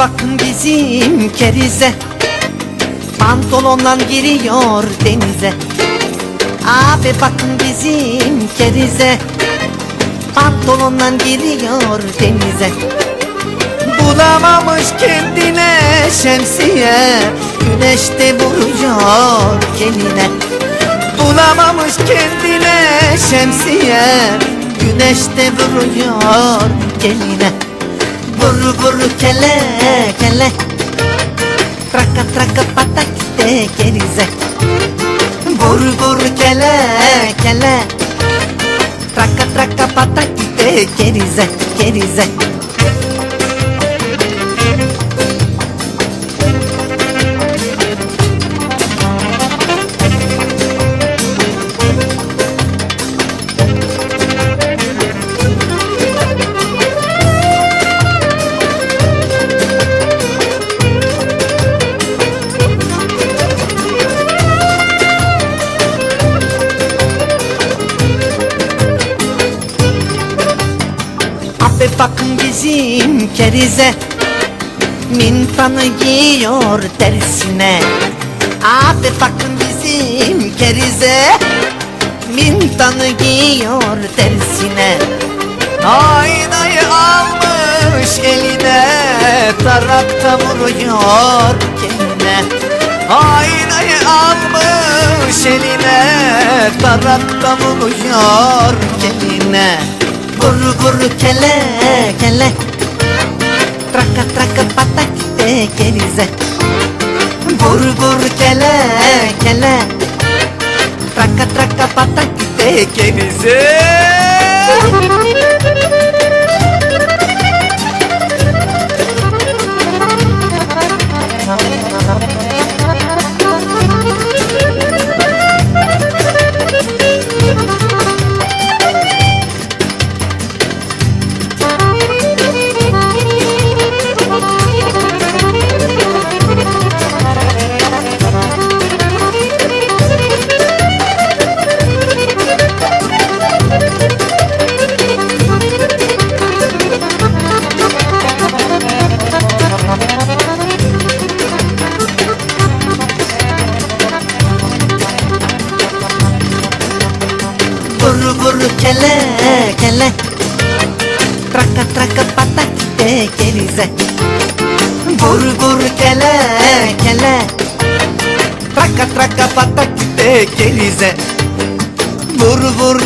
bakın bizim kerize. Pantolonla giriyor denize. Abi bakın bizim kerize. Pantolonla giriyor denize. Bulamamış kendine şemsiye. Güneşte vuruyor kendine. Bulamamış kendine şemsiye. Güneşte vuruyor geline Vur vur kele kele. Traka traka patak de kerize Vur vur kele kele. Traka traka patak de kerize kerize bakın bizim kerize. Mintanı giyiyor tersine Abi bakın bizim kerize. Mintanı giyiyor tersine Aynayı almış eline Tarakta vuruyor kendine. Aynayı almış eline Tarakta vuruyor kendine Vur vur kele kele. Traka traka patak de kerize Vur vur kele kele. Traka traka patak de kerize kele kele. Traka traka patak de kerize Vur vur kele kele. Traka traka patak de kerize Vur vur